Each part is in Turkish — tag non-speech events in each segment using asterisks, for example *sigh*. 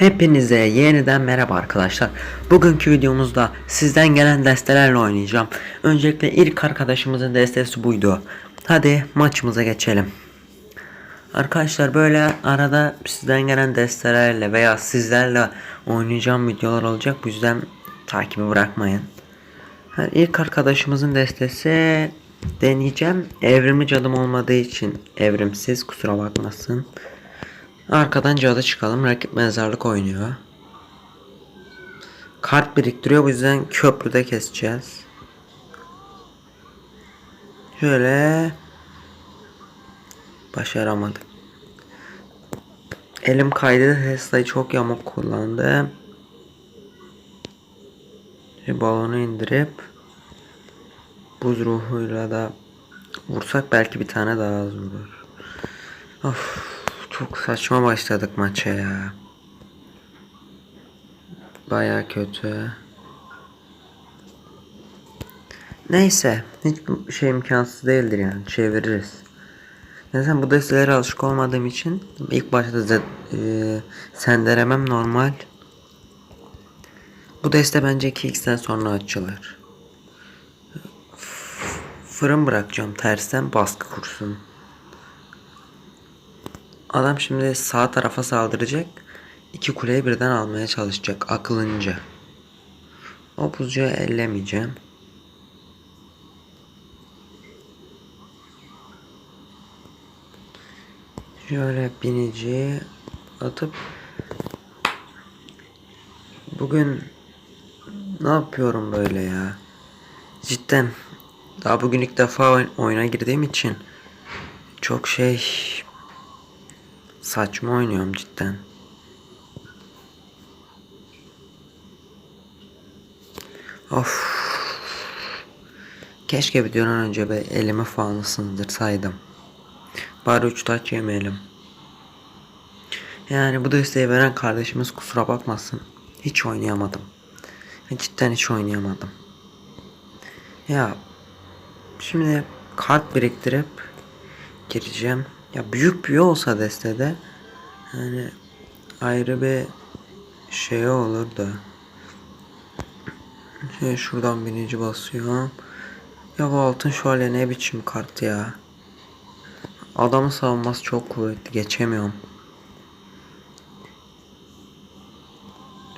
Hepinize yeniden merhaba arkadaşlar. Bugünkü videomuzda sizden gelen destelerle oynayacağım. Öncelikle ilk arkadaşımızın destesi buydu. Hadi maçımıza geçelim. Arkadaşlar böyle arada sizden gelen destelerle veya sizlerle oynayacağım videolar olacak. Bu yüzden takibi bırakmayın. Ha, ilk arkadaşımızın destesi deneyeceğim. Evrimli cadım olmadığı için evrimsiz kusura bakmasın. Arkadan cadı çıkalım. Rakip mezarlık oynuyor. Kart biriktiriyor. Bu yüzden köprüde keseceğiz. Şöyle. Başaramadık. Elim kaydı. Tesla'yı çok yamuk kullandım. Şimdi balonu indirip buz ruhuyla da vursak belki bir tane daha az vurur. Of. Çok saçma başladık maça ya. Baya kötü. Neyse. Hiçbir şey imkansız değildir yani. Çeviririz. Zaten bu destelere alışık olmadığım için ilk başta da e, senderemem normal. Bu deste bence 2x'ten sonra açılır. Fırın bırakacağım tersten baskı kursun. Adam şimdi sağ tarafa saldıracak. İki kuleyi birden almaya çalışacak akılınca. O buzcuğu ellemeyeceğim. Şöyle binici atıp Bugün ne yapıyorum böyle ya? Cidden daha bugün ilk defa oy- oyuna girdiğim için çok şey Saçma oynuyorum cidden. Of. Keşke videodan önce be elimi falan ısındırsaydım. Bari uç taç yemeyelim. Yani bu desteği veren kardeşimiz kusura bakmasın. Hiç oynayamadım. Cidden hiç oynayamadım. Ya şimdi kart biriktirip gireceğim. Ya büyük büyü olsa destede yani ayrı bir şey olur da. Şey şuradan binici basıyorum. Ya bu altın şövalye ne biçim kart ya. Adamın savunması çok kuvvetli geçemiyorum.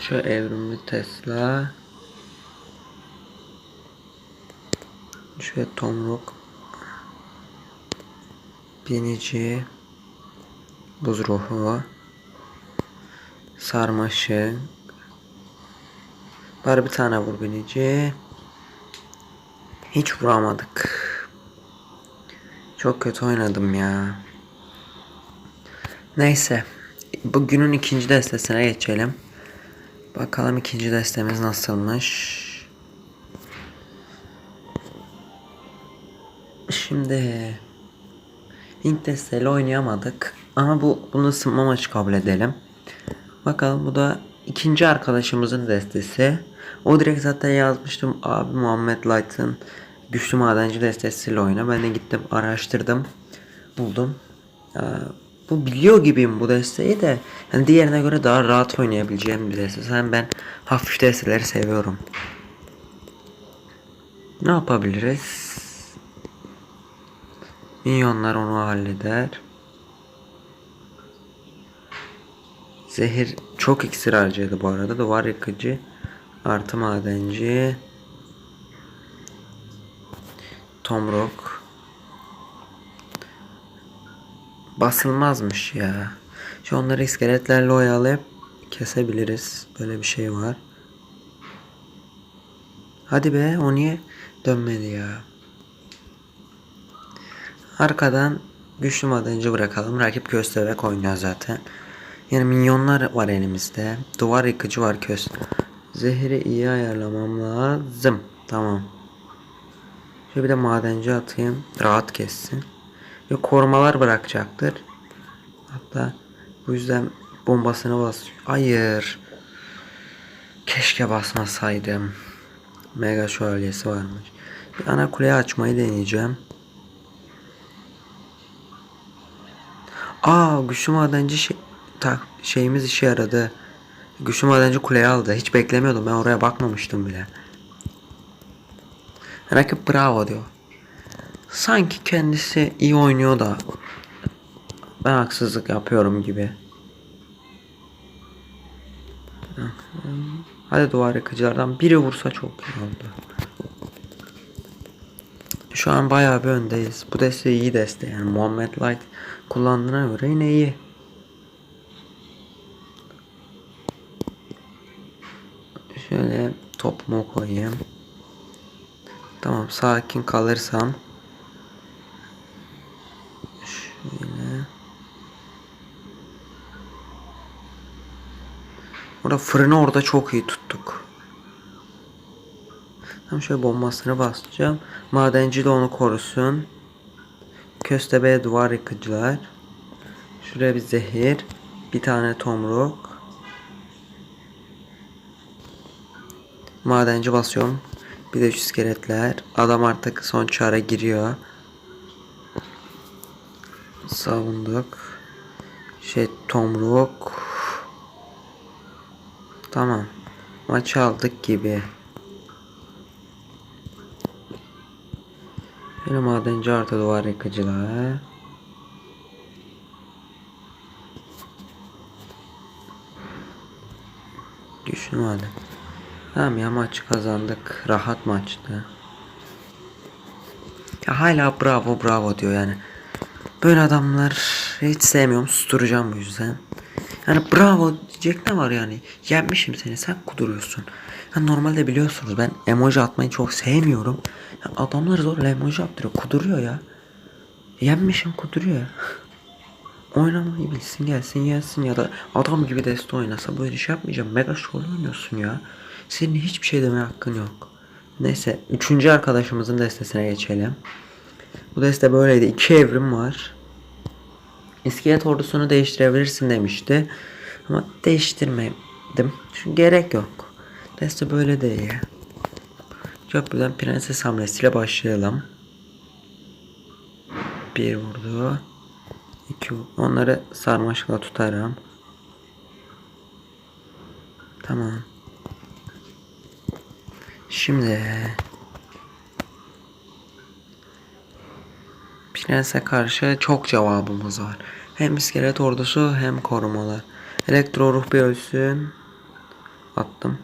Şu evrimli Tesla. Şöyle Tomruk. Binici. Buz ruhu. Sarmaşık. Bari bir tane vur binici. Hiç vuramadık. Çok kötü oynadım ya. Neyse. Bugünün ikinci destesine geçelim. Bakalım ikinci destemiz nasılmış. Şimdi Link desteğiyle oynayamadık. Ama bu bunu ısınma maçı kabul edelim. Bakalım bu da ikinci arkadaşımızın destesi. O direkt zaten yazmıştım abi Muhammed Light'ın güçlü madenci destesiyle oyna. Ben de gittim araştırdım. Buldum. Ee, bu biliyor gibiyim bu desteği de. Yani diğerine göre daha rahat oynayabileceğim bir deste. Sen ben hafif desteleri seviyorum. Ne yapabiliriz? Minyonlar onu halleder. Zehir çok iksir harcadı bu arada. Duvar yıkıcı. Artı madenci. Tomruk. Basılmazmış ya. Şu onları iskeletlerle oyalayıp kesebiliriz. Böyle bir şey var. Hadi be o niye dönmedi ya. Arkadan güçlü madenci bırakalım. Rakip köstebek oynuyor zaten. Yani minyonlar var elimizde. Duvar yıkıcı var köz. Zehri iyi ayarlamam lazım. Tamam. Şöyle bir de madenci atayım. Rahat kessin. Ve korumalar bırakacaktır. Hatta bu yüzden bombasını bas. Hayır. Keşke basmasaydım. Mega şövalyesi varmış. Bir ana kuleyi açmayı deneyeceğim. Aa güçlü madenci şey, ta, şeyimiz işe yaradı. Güçlü madenci kuleyi aldı. Hiç beklemiyordum. Ben oraya bakmamıştım bile. Rakip bravo diyor. Sanki kendisi iyi oynuyor da ben haksızlık yapıyorum gibi. Hadi duvar yıkıcılardan biri vursa çok iyi oldu. Şu an bayağı bir öndeyiz. Bu deste iyi deste yani Muhammed Light kullandığına göre yine iyi. Şöyle topumu koyayım. Tamam sakin kalırsam şöyle Orada fırını orada çok iyi tuttuk. Tam şöyle bombasını basacağım. Madenci de onu korusun. Köstebeğe duvar yıkıcılar. Şuraya bir zehir. Bir tane tomruk. Madenci basıyorum. Bir de şu iskeletler. Adam artık son çare giriyor. Savunduk. Şey tomruk. Tamam. Maçı aldık gibi. Yine madenci artı duvar yıkıcılar. Güçlü maden. Tamam ya maçı kazandık. Rahat maçtı. Ya hala bravo bravo diyor yani. Böyle adamlar hiç sevmiyorum. Susturacağım bu yüzden. Yani bravo diyecek ne var yani. Yenmişim seni sen kuduruyorsun. Ya normalde biliyorsunuz ben emoji atmayı çok sevmiyorum. Ya adamlar zorla emoji attırıyor. Kuduruyor ya. Yenmişim kuduruyor ya. *laughs* Oynamayı bilsin gelsin yensin ya da adam gibi deste oynasa böyle şey yapmayacağım. Mega şov oynuyorsun ya. Senin hiçbir şey demeye hakkın yok. Neyse üçüncü arkadaşımızın destesine geçelim. Bu deste böyleydi. İki evrim var. İskelet ordusunu değiştirebilirsin demişti. Ama değiştirmedim. Çünkü gerek yok. Deste böyle değil. Köprüden prenses hamlesiyle başlayalım. Bir vurdu. İki. Onları sarmaşıkla tutarım. Tamam. Şimdi Prense karşı çok cevabımız var. Hem iskelet ordusu hem korumalar. Elektro ruh bir ölsün. Attım.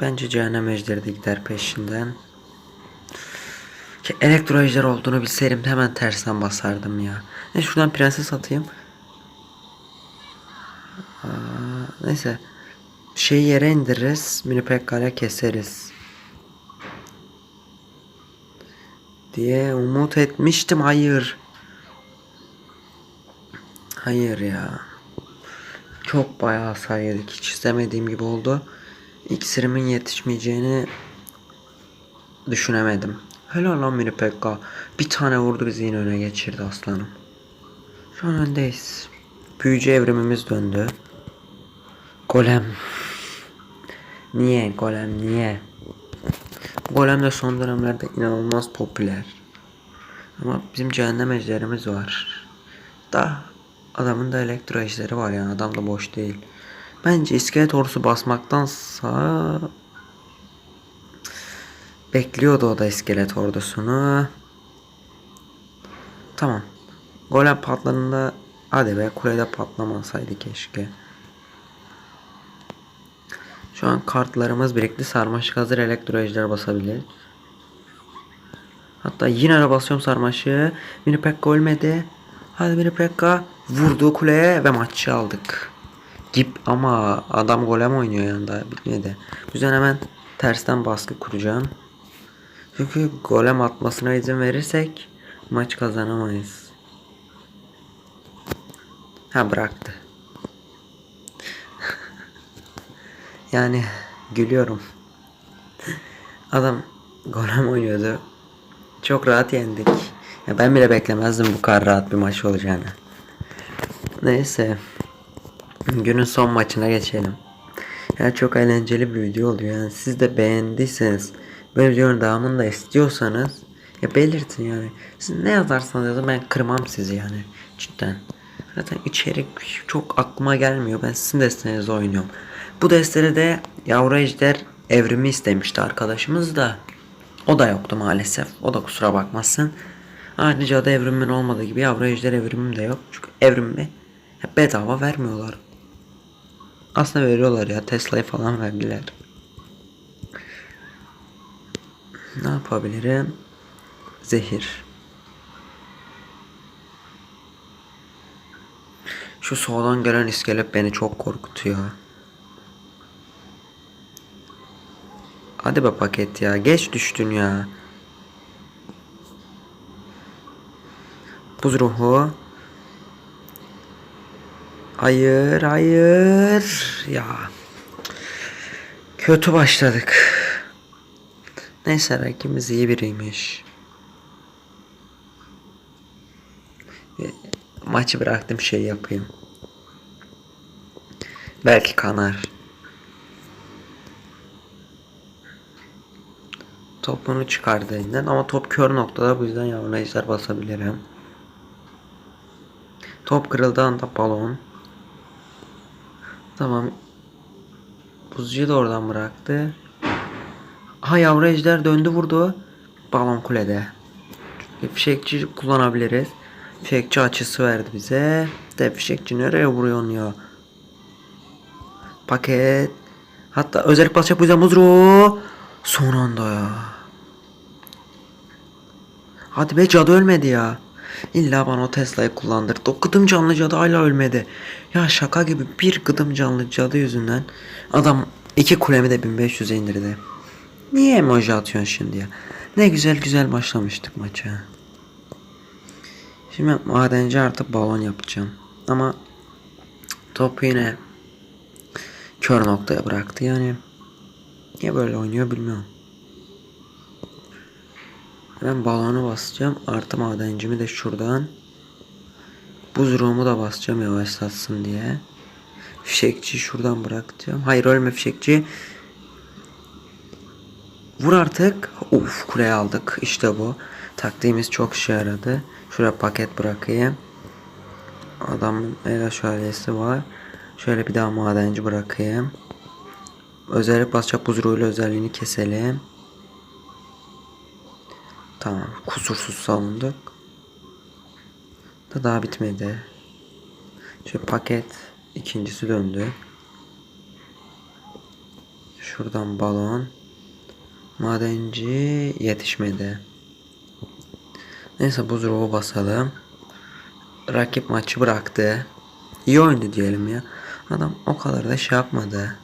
Bence cehennem ejderi de gider peşinden. Ki elektro ejder olduğunu bilseydim hemen tersten basardım ya. Ne şuradan prenses atayım. Aa, neyse. Şeyi yere indiririz. Mini pekkale keseriz. diye umut etmiştim. Hayır. Hayır ya. Çok bayağı hasar. Hiç istemediğim gibi oldu. İksirimin yetişmeyeceğini düşünemedim. Helal lan Mini Pekka. Bir tane vurdu bizi yine öne geçirdi aslanım. Şu an öndeyiz. Büyücü evrimimiz döndü. Golem. Niye golem niye? Golem de son dönemlerde inanılmaz popüler. Ama bizim cehennem ejderimiz var. Da adamın da elektro ejderi var yani adam da boş değil. Bence iskelet ordusu basmaktansa bekliyordu o da iskelet ordusunu. Tamam. Golem patladığında hadi be kulede patlamasaydı keşke. Şu an kartlarımız birikti. Sarmaşık hazır elektro ejder basabilir. Hatta yine ara basıyorum sarmaşığı. Mini Pekka ölmedi. Hadi Mini Pekka vurdu kuleye ve maçı aldık. Gip ama adam golem oynuyor yanında bitmedi. Bu hemen tersten baskı kuracağım. Çünkü golem atmasına izin verirsek maç kazanamayız. Ha bıraktı. *laughs* Yani gülüyorum. Adam golem oynuyordu. Çok rahat yendik. Ya ben bile beklemezdim bu kadar rahat bir maç olacağını. Neyse. Günün son maçına geçelim. Ya çok eğlenceli bir video oluyor. Yani siz de beğendiyseniz böyle videonun devamını da istiyorsanız ya belirtin yani. Siz ne yazarsanız yazın ben kırmam sizi yani. Cidden. Zaten içerik çok aklıma gelmiyor. Ben sizin destenizde oynuyorum. Bu destede de yavru ejder evrimi istemişti arkadaşımız da. O da yoktu maalesef. O da kusura bakmasın. Ayrıca da evrimin olmadığı gibi yavru ejder evrimim de yok. Çünkü evrimi bedava vermiyorlar. Aslında veriyorlar ya. Tesla'yı falan verdiler. Ne yapabilirim? Zehir. Şu soldan gelen iskelet beni çok korkutuyor. Hadi be paket ya. Geç düştün ya. Buz ruhu. Hayır, hayır. Ya. Kötü başladık. Neyse rakibimiz iyi biriymiş. Maçı bıraktım şey yapayım. Belki kanar. Topunu çıkardı elinden ama top kör noktada bu yüzden yavru ejder basabilirim. Top kırıldığı anda balon. Tamam. Buzcuyu da oradan bıraktı. Ha yavru ejder döndü vurdu. Balon kulede. Fişekçi kullanabiliriz. Fişekçi açısı verdi bize. De fişekçi nereye vuruyorsun ya? Paket. Hatta özellik basacak bu yüzden Muzru. Son anda ya. Hadi be cadı ölmedi ya. İlla bana o Tesla'yı kullandırdı. O gıdım canlı cadı hala ölmedi. Ya şaka gibi bir gıdım canlı cadı yüzünden adam iki kulemi de 1500'e indirdi. Niye emoji atıyorsun şimdi ya? Ne güzel güzel başlamıştık maça. Şimdi madenci artık balon yapacağım. Ama topu yine kör noktaya bıraktı yani. Niye böyle oynuyor bilmiyorum. Ben balonu basacağım. Artı madencimi de şuradan. Buz ruhumu da basacağım yavaşlatsın diye. Fişekçi şuradan bırakacağım. Hayır ölme fişekçi. Vur artık. Uf kuleye aldık. İşte bu. Taktiğimiz çok işe yaradı. Şuraya paket bırakayım. Adamın el şöylesi var. Şöyle bir daha madenci bırakayım. Özellik basacak buz ruhuyla özelliğini keselim. Tamam. Kusursuz savunduk. Da daha bitmedi. Şu paket ikincisi döndü. Şuradan balon. Madenci yetişmedi. Neyse buz ruhu basalım. Rakip maçı bıraktı. İyi oyundu diyelim ya. Adam o kadar da şey yapmadı.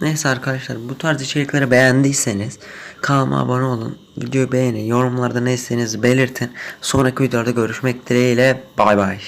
Neyse arkadaşlar bu tarz içerikleri beğendiyseniz kanalıma abone olun. Videoyu beğenin. Yorumlarda ne istediğinizi belirtin. Sonraki videolarda görüşmek dileğiyle. Bay bay.